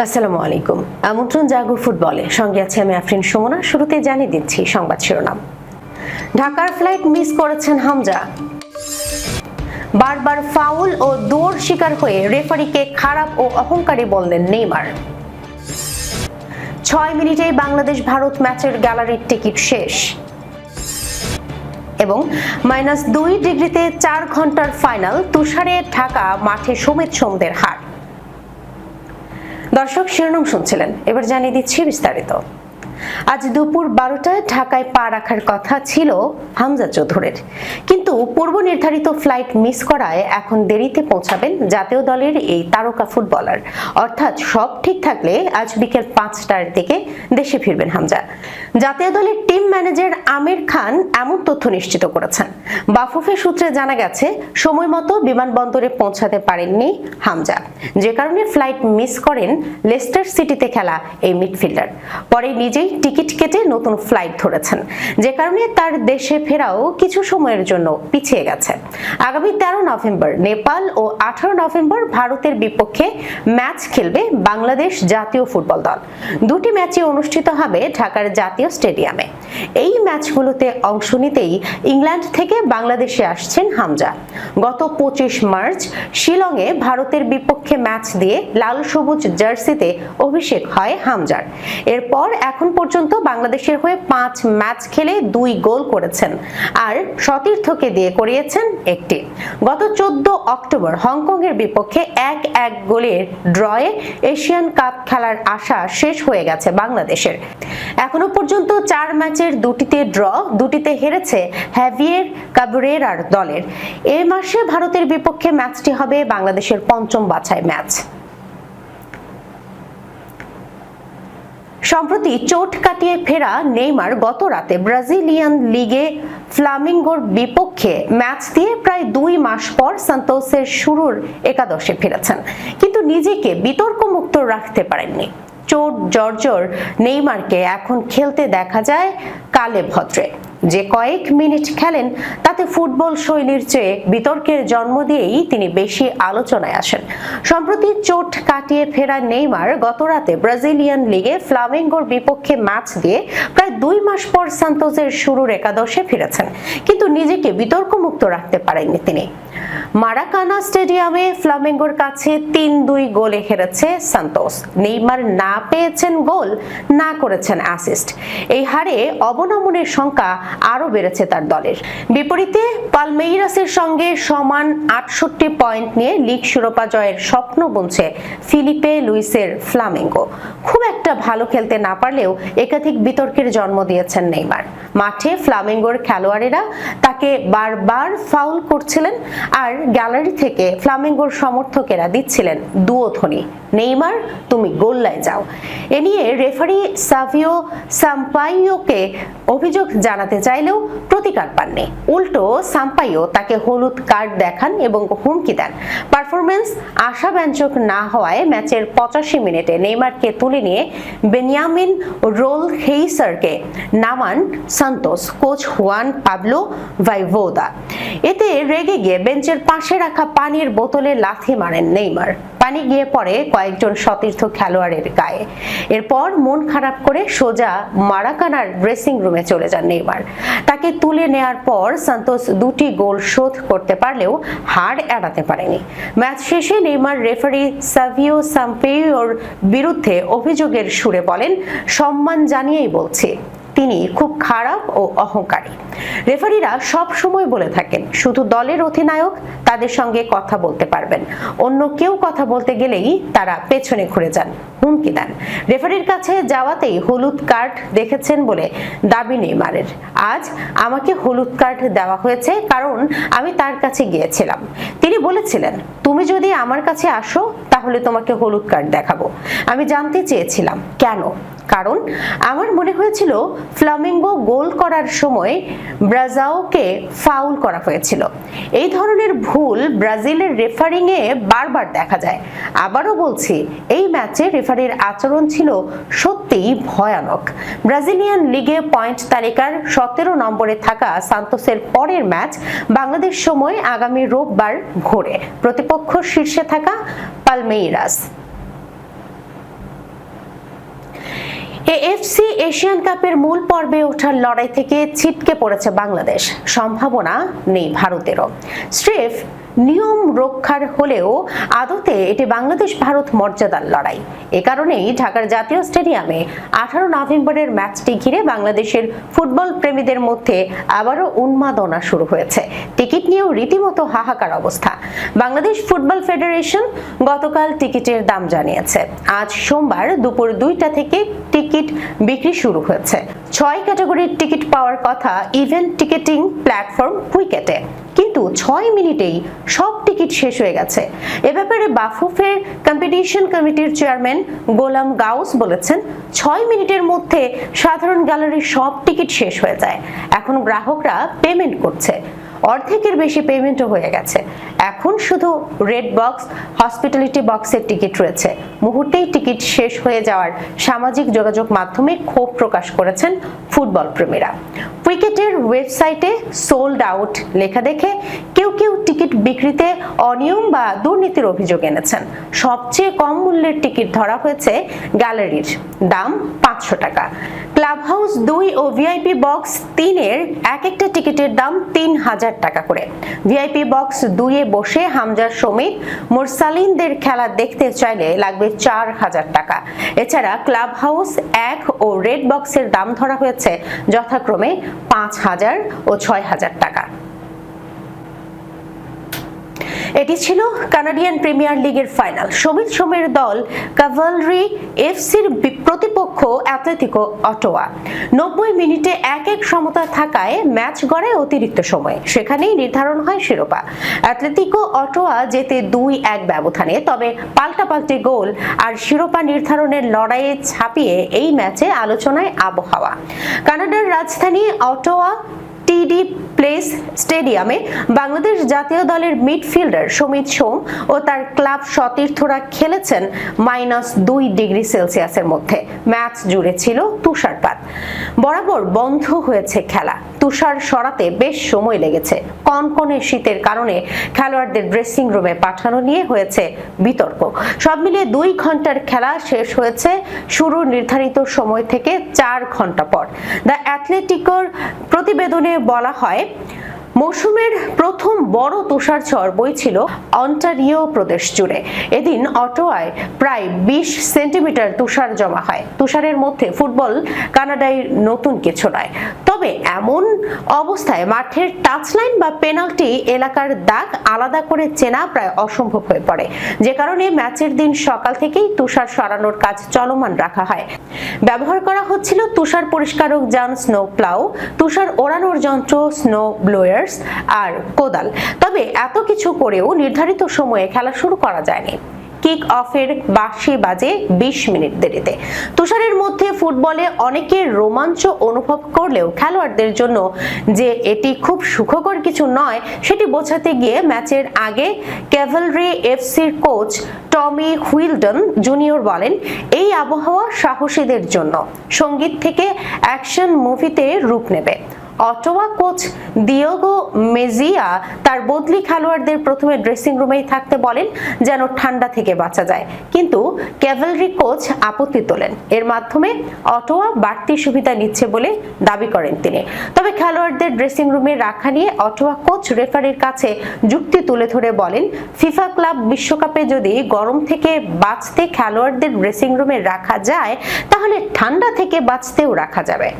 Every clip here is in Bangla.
আসসালামু আলাইকুম। আমন্ত্রণ জাগো ফুটবলে। সঙ্গে আছে আমি আফরিন সুমনা। শুরুতে জানিয়ে দিচ্ছি সংবাদ শিরোনাম। ঢাকার ফ্লাইট মিস করেছেন হামজা। বারবার ফাউল ও দৌড় শিকার হয়ে রেফারিকে খারাপ ও অহংকারী বললেন নেইমার। ছয় মিনিটেই বাংলাদেশ ভারত ম্যাচের গ্যালারির টিকিট শেষ। এবং মাইনাস দুই ডিগ্রিতে চার ঘণ্টার ফাইনাল তুষারে ঢাকা মাঠে সমিত সোমদের হার। দর্শক শিরোনাম শুনছিলেন। এবার জানিয়ে দিচ্ছি বিস্তারিত। আজ দুপুর বারোটায় ঢাকায় পা রাখার কথা ছিল হামজা চৌধুরীর। কিন্তু পূর্ব নির্ধারিত ফ্লাইট মিস করায় এখন দেরিতে পৌঁছাবেন জাতীয় দলের এই তারকা ফুটবলার। অর্থাৎ সব ঠিক থাকলে আজ বিকেল পাঁচটার দিকে দেশে ফিরবেন হামজা। জাতীয় দলের টিম ম্যানেজার আমির খান এমন তথ্য নিশ্চিত করেছেন। বাফুফে সূত্রে জানা গেছে, সময় মতো বিমানবন্দরে পৌঁছাতে পারেননি হামজা। যে কারণে ফ্লাইট মিস করেন লেস্টার সিটিতে খেলা এই মিডফিল্ডার। পরে নিজেই টিকিট কেটে নতুন ফ্লাইট ধরেছেন। যে কারণে তার দেশে ফেরাও কিছু সময়ের জন্য পিছিয়ে গেছে। আগামী তেরো নভেম্বর নেপাল ও আঠারো নভেম্বর ভারতের বিপক্ষে ম্যাচ খেলবে বাংলাদেশ জাতীয় ফুটবল দল। দুটি ম্যাচে অনুষ্ঠিত হবে ঢাকার জাতীয় স্টেডিয়ামে। এই ম্যাচগুলোতে অংশ নিতেই ইংল্যান্ড থেকে বাংলাদেশে আসছেন হামজা। গত পঁচিশ মার্চ শিলংয়ে ভারতের বিপক্ষে ম্যাচ দিয়ে লাল সবুজ জার্সিতে অভিষেক হয় হামজার। এরপর এখন পর্যন্ত বাংলাদেশের হয়ে পাঁচ ম্যাচ খেলে দুই গোল করেছেন। আর সতীর্থকে দিয়ে করিয়েছেন একটি। গত চোদ্দ অক্টোবর হংকং এর বিপক্ষে এক এক গোলের ড্রয়ে এশিয়ান কাপ খেলার আশা শেষ হয়ে গেছে বাংলাদেশের। এখনও পর্যন্ত চার ম্যাচের দুটিতে ড্র, দুটিতে হেরেছে হ্যাভিয়ের কাবরেরার দলের। এ মাসে ভারতের বিপক্ষে ম্যাচটি হবে বাংলাদেশের পঞ্চম বাছাই ম্যাচ। সম্প্রতি চোট কাটিয়ে ফেরা নেইমার গত রাতে ব্রাজিলিয়ান লিগে ফ্লামিঙ্গোর বিপক্ষে ম্যাচ দিয়ে প্রায় দুই মাস পর সান্তোসের শুরুর একাদশে ফিরেছেন। কিন্তু নিজেকে বিতর্কমুক্ত রাখতে পারেননি। চোট জর্জর নেইমারকে এখন খেলতে দেখা যায় কালে ভদ্রে যে কয়েক মিনিট খেলেন, তাতে ফুটবল শৈলীর চেয়ে বিতর্কের জন্ম দিয়েই তিনি বেশি আলোচনায় আসেন। সম্প্রতি চোট কাটিয়ে ফেরা নেইমার গতরাতে ব্রাজিলিয়ান লিগে ফ্লামেঙ্গোর বিপক্ষে ম্যাচ দিয়ে প্রায় দুই মাস পর সান্তোসের শুরুর একাদশে ফিরেছেন, কিন্তু নিজেকে বিতর্কমুক্ত রাখতে পারেননি তিনি। মারাকানা স্টেডিয়ামে ফ্লামেঙ্গোর কাছে তিন দুই গোলে হেরেছে সান্তোস। নেইমার না পেয়েছেন গোল, না করেছেন অ্যাসিস্ট। এই হারে অবনমনের সংখ্যা আরও বেড়েছে তার দলের। বিপরীতে পালমেইরাসের সঙ্গে সমান আটষট্টি পয়েন্ট নিয়ে লিগ শিরোপা জয়ের স্বপ্ন বুনছে ফিলিপে লুইসের ফ্লামেঙ্গো। খুব একটা ভালো খেলতে না পারলেও একাধিক বিতর্কের জন্ম দিয়েছেন নেইমার। মাঠে ফ্লামেঙ্গোর খেলোয়াড়েরা তাকে বারবার ফাউল করছিলেন আর গ্যালারি থেকে ফ্লামেঙ্গোর সমর্থকেরা দিচ্ছিলেন দুয়োধ্বনি নেইমার, তুমি গোল্লায় যাও। এ নিয়ে রেফারি সাভিও সাম্পাইওকে অভিযোগ জানাতে চাইলেও প্রতিকার পাননি। উল্টো সাম্পাইও তাকে হলুদ কার্ড দেখান এবং হুমকি দেন। পারফরমেন্স আশাব্যঞ্জক না হওয়ায় ম্যাচের পঁচাশি মিনিটে নেইমারকে তুলে নিয়ে বেনিয়ামিন রোল হেইসারকে নামান Santos, coach Juan Pablo Vojvoda. এতে রেগে গিয়ে বেঞ্চের পাশে রাখা পানির বোতলে লাথি মারেন নেইমার। পানি গিয়ে পড়ে কয়েকজন সতীর্থ খেলোয়াড়ের গায়ে। এরপর মন খারাপ করে সোজা মারাকানার ড্রেসিং রুমে চলে যান নেইমার। তাকে তুলে নেয়ার পর সান্তোস দুটি গোল শোধ করতে পারলেও হার এড়াতে পারেনি। ম্যাচ শেষে নেইমার রেফারি সাভিও সাম্পেয়র বিরুদ্ধে অভিযোগের সুরে বলেন, সম্মান জানিয়েই বলছে, তিনি খুব খারাপ ও অহংকারী। রেফারিরা সব সময় বলে থাকেন, শুধু দলের অধিনায়ক তাদের সঙ্গে কথা বলতে পারবেন। অন্য কেউ কথা বলতে গেলেই তারা পেছনে ঘুরে যান। হুমকি দেন। রেফারির কাছে যাওয়াতেই হলুদ কার্ড দেখেছেন বলে দাবি নেইমারের। আজ আমাকে হলুদ কার্ড দেওয়া হয়েছে কারণ আমি তার কাছে গিয়েছিলাম। তিনি বলেছিলেন, তুমি যদি আমার কাছে আসো, তাহলে তোমাকে হলুদ কার্ড দেখাবো। আমি জানতে চেয়েছিলাম। কেন? কারণ আমার মনে হয়েছিল ফ্লামিঙ্গো গোল করার সময় ব্রাজাওকে ফাউল করা হয়েছিল। এই ধরনের ভুল ব্রাজিলের রেফারিংয়ে বারবার দেখা যায়। আবারও বলছি, এই ম্যাচে রেফারির আচরণ ছিল সত্যিই ভয়ানক। ব্রাজিলিয়ান লিগে পয়েন্ট তালিকার সতেরো নম্বরে থাকা সান্তোসের পরের ম্যাচ বাংলাদেশ সময় আগামী রোববার ঘোরে। প্রতিপক্ষ শীর্ষে থাকা পালমেইরাস। এএফসি এশিয়ান কাপের মূল পর্বে ওঠার লড়াই থেকে ছিটকে পড়েছে বাংলাদেশ। সম্ভাবনা নেই ভারতেরও। স্রেফ নিয়ম রক্ষার হলেও আদতে এটি বাংলাদেশ ভারত মর্যাদার লড়াই। এ কারণেই ঢাকার জাতীয় স্টেডিয়ামে আঠারো নভেম্বরের ম্যাচটি ঘিরে বাংলাদেশের ফুটবল প্রেমীদের মধ্যে আবারও উন্মাদনা শুরু হয়েছে। টিকিট নিয়েও রীতিমতো হাহাকার অবস্থা। বাংলাদেশ ফুটবল ফেডারেশন গতকাল টিকিটের দাম জানিয়েছে। আজ সোমবার দুপুর দুইটা থেকে টিকিট বিক্রি শুরু হয়েছে। ছয় ক্যাটাগরির টিকিট পাওয়ার কথা ইভেন্ট টিকেটিং প্ল্যাটফর্ম কুইকেটে কিন্তু ছয় মিনিটেই সব টিকিট শেষ হয়ে গেছে। এ ব্যাপারে বাফুফের কম্পিটিশন কমিটির চেয়ারম্যান গোলাম গাউস বলেছেন, ছয় মিনিটের মধ্যে সাধারণ গ্যালারির সব টিকিট শেষ হয়ে যায়। এখন গ্রাহকরা পেমেন্ট করছে। অর্ধেকের বেশি পেমেন্টও হয়ে গেছে। এখন শুধু রেড বক্স হসপিটালিটি বক্সের টিকিট রয়েছে। মুহূর্তেই টিকিট শেষ হয়ে যাওয়ার সামাজিক যোগাযোগ মাধ্যমে ক্ষোভ প্রকাশ করেছেন ফুটবল প্রেমীরা। উইকেটের ওয়েবসাইটে সোল্ড আউট লেখা দেখে কেউ কেউ টিকিট বিক্রিতে অনিয়ম বা দুর্নীতির অভিযোগ এনেছেন। সবচেয়ে কম মূল্যের টিকিট ধরা হয়েছে গ্যালারির দাম পাঁচশো টাকা। ক্লাব হাউস দুই ও ভিআইপি বক্স তিনের এক একটা টিকিটের দাম তিন হাজার টাকা করে। ভিআইপি বক্স দুইয়ে বসে হামজার শ্রমিক মোরসালিনদের খেলা দেখতে চাইলে লাগবে চার হাজার টাকা। এছাড়া ক্লাব হাউস এক ও রেড বক্সের দাম ধরা হয়েছে যথাক্রমে পাঁচ হাজার ও ছয় হাজার টাকা। এটি ছিল কানাডিয়ান প্রিমিয়ার লিগের ফাইনাল। সমিত সোমের দল কাভালরি এফসির প্রতিপক্ষ অ্যাথলেটিকো অটোয়া। নব্বই মিনিটে এক এক সমতা থাকায় ম্যাচ গড়ায় অতিরিক্ত সময়ে। সেখানেই নির্ধারণ হয় শিরোপা। অ্যাথলেটিকো অটোয়া যেতে দুই এক ব্যবধানে, তবে পাল্টাপাল্টি গোল আর শিরোপা নির্ধারণের লড়াইয়ে ছাপিয়ে এই ম্যাচে আলোচনায় আবহাওয়া। কানাডার রাজধানী অটোয়া টিডি প্লেস স্টেডিয়ামে বাংলাদেশ জাতীয় দলের মিডফিল্ডার সমিত সোম ও তার ক্লাব সতীর্থরা খেলেছেন মাইনাস দুই ডিগ্রি সেলসিয়াসের মধ্যে। ম্যাচ জুড়ে ছিল তুষারপাত। বরাবর বন্ধ হয়েছে খেলা। তুষার সরাতে বেশ সময় লেগেছে। কনকনে শীতের কারণে খেলোয়াড়দের ড্রেসিং রুমে পাঠানো নিয়ে হয়েছে বিতর্ক। সব মিলিয়ে দুই ঘণ্টার খেলা শেষ হয়েছে শুরু নির্ধারিত সময় থেকে চার ঘণ্টা পর। দ্য অ্যাথলেটিকর প্রতিবেদনে বলা হয়, মৌসুমের প্রথম বড় তুষার ঝড় বইছিল অন্টারিও প্রদেশ জুড়ে। এদিন অটোয়ায় প্রায় বিশ সেন্টিমিটার তুষার জমা হয়। তুষারের মধ্যে ফুটবল কানাডায় নতুন কিছু নয়। তবে এমন অবস্থায় মাঠের টাচলাইন বা পেনাল্টি এলাকার দাগ আলাদা করে চেনা প্রায় অসম্ভব হয়ে পড়ে। যে কারণে ম্যাচের দিন সকাল থেকেই তুষার সরানোর কাজ চলমান রাখা হয়। ব্যবহার করা হচ্ছিল তুষার পরিষ্কারক যান স্নো প্লাউ তুষার ওড়ানোর যন্ত্র স্নো ব্লোয়ার্স আর কোদাল। তবে এত কিছু করেও নির্ধারিত সময়ে খেলা শুরু করা যায়নি। কিক অফের বাঁশি বাজে বিশ মিনিট দেরিতে। তুষারের মধ্যে ফুটবলে অনেকের রোমাঞ্চ অনুভব করলেও খেলোয়াড়দের জন্য যে এটি খুব সুখকর কিছু নয়, সেটি বোঝাতে গিয়ে ম্যাচের আগে ক্যাভেলরি এফসির কোচ টমি হুইলডন জুনিয়র বলেন, এই আবহাওয়া সাহসীদের জন্য। সংগীত থেকে অ্যাকশন মুভিতে রূপ নেবে। অটোয়া কোচ দিয়োগো মেজিয়া তার বদলি খেলোয়াড়দের প্রথমে ড্রেসিং রুমেই থাকতে বলেন যেন ঠান্ডা থেকে বাঁচা যায়। কিন্তু ক্যাভেলরি কোচ আপত্তি তোলেন। এর মাধ্যমে অটোয়া বাড়তি সুবিধা নিচ্ছে বলে দাবি করেন তিনি। তবে খেলোয়াড়দের ড্রেসিং রুমে রাখা নিয়ে অটোয়া কোচ রেফারির কাছে যুক্তি তুলে ধরে বলেন, ফিফা ক্লাব বিশ্বকাপে যদি গরম থেকে বাঁচতে খেলোয়াড়দের ড্রেসিং রুমে রাখা যায়, তাহলে ঠান্ডা থেকে বাঁচতেও রাখা যাবে।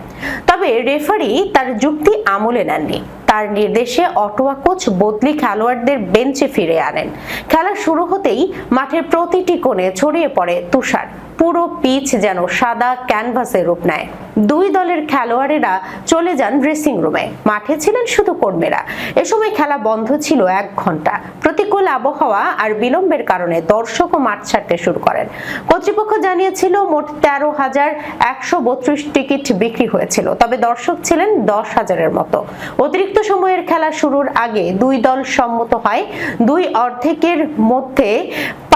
তবে রেফারি তার যুক্তি আমলে নেননি। তার নির্দেশে অটোয়া কোচ বদলি খেলোয়াড়দের বেঞ্চে ফিরে আনেন। খেলা শুরু হতেই মাঠের প্রতিটি কোণে ছড়িয়ে পড়ে তুষার। পুরো পিচ যেন সাদা ক্যানভাসের রূপ নেয়। দুই দলের খেলোয়াড়েরা চলে যান ড্রেসিং রুমে মাঠে ছিলেন শুধু কর্মীরা। এ সময় খেলা বন্ধ ছিল এক ঘণ্টা। প্রতিকূল আবহাওয়া আর বিলম্বের কারণে দর্শকও মাঠ ছাড়তে শুরু করেন। কর্তৃপক্ষ জানিয়েছিল, মোট তেরো হাজার একশো বত্রিশ টিকিট বিক্রি হয়েছিল, তবে দর্শক ছিলেন দশ হাজারের মতো। অতিরিক্ত সময়ের খেলা শুরুর আগে দুই দল সম্মত হয়। দুই অর্ধেকের মধ্যে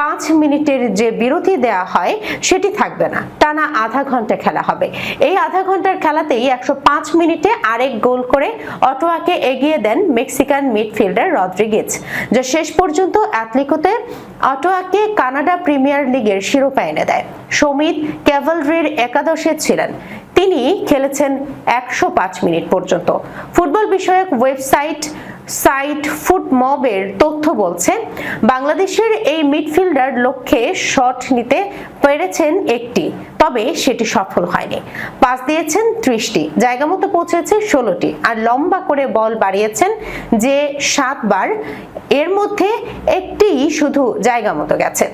পাঁচ মিনিটের যে বিরতি দেওয়া হয়, সেটি থাকবে না। টানা আধা ঘণ্টা খেলা হবে। এই আধা ঘণ্টার খেলাতেই একশো পাঁচ মিনিটে আরেক গোল করে অটোয়াকে এগিয়ে দেন মেক্সিকান মিডফিল্ডার রদ্রিগেজ যা শেষ পর্যন্ত অ্যাথলিকোতে অটোয়াকে কানাডা প্রিমিয়ার লিগের শিরোপা এনে দেয়। সমিত ক্যাভালরির একাদশে ছিলেন। তিনি খেলেছেন একশো পাঁচ মিনিট পর্যন্ত। ফুটবল বিষয়ক ওয়েবসাইট সাইট ফুট মবের তথ্য বলছে বাংলাদেশের এই মিডফিল্ডার লক্ষ্যে শট নিতে পেরেছেন একটি। তবে সেটি সফল হয়নি। পাস দিয়েছেন ত্রিশটি, জায়গা মতো পৌঁছেছে ষোলোটি, আর লম্বা করে বল বাড়িয়েছেন যে সাতবার, এর মধ্যে একটি শুধু জায়গা মতো গেছে।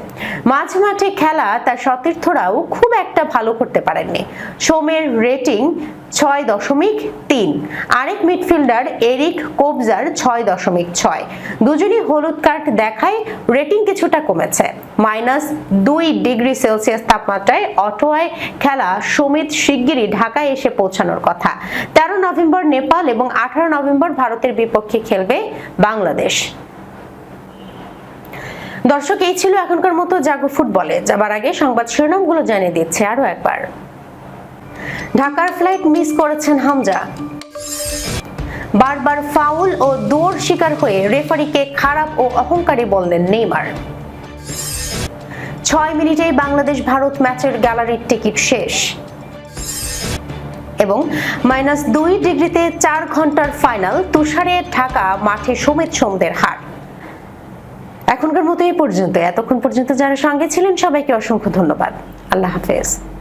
মাঝ মাঠে খেলা তার সতীর্থরাও খুব একটা ভালো করতে পারেননি। সোমের রেটিং ছয় দশমিক তিন, আরেক মিডফিল্ডার এরিক কোবজার ছয় দশমিক ছয়। দুজনই হলুদ কার্ড দেখায় রেটিং কিছুটা কমেছে। মাইনাস দুই ডিগ্রি সেলসিয়াস তাপমাত্রায় অটোয়ায় খেলা সমিত শিগগিরই ঢাকায় এসে পৌঁছানোর কথা। তেরো নভেম্বর নেপাল এবং আঠারো নভেম্বর ভারতের বিপক্ষে খেলবে বাংলাদেশ। দর্শক, এই ছিল এখনকার মতো জাগো ফুটবলে। যাবার আগে সংবাদ শিরোনামগুলো জানিয়ে দিচ্ছে আরও একবার। ঢাকার ফ্লাইট মিস করেছেন হামজা। বারবার ফাউল ও দৌড় শিকার হয়ে রেফারিকে খারাপ ও অহংকারী বললেন নেইমার। ছয় মিনিটেই বাংলাদেশ ভারত ম্যাচের গ্যালারির টিকিট শেষ। এবং মাইনাস দুই ডিগ্রিতে চার ঘণ্টার ফাইনাল, তুষারে ঢাকা, মাঠে সমেত সোমদের হার। এখনকার মতো এই পর্যন্ত। এতক্ষণ পর্যন্ত যারা সঙ্গে ছিলেন, সবাইকে অসংখ্য ধন্যবাদ। আল্লাহ হাফেজ।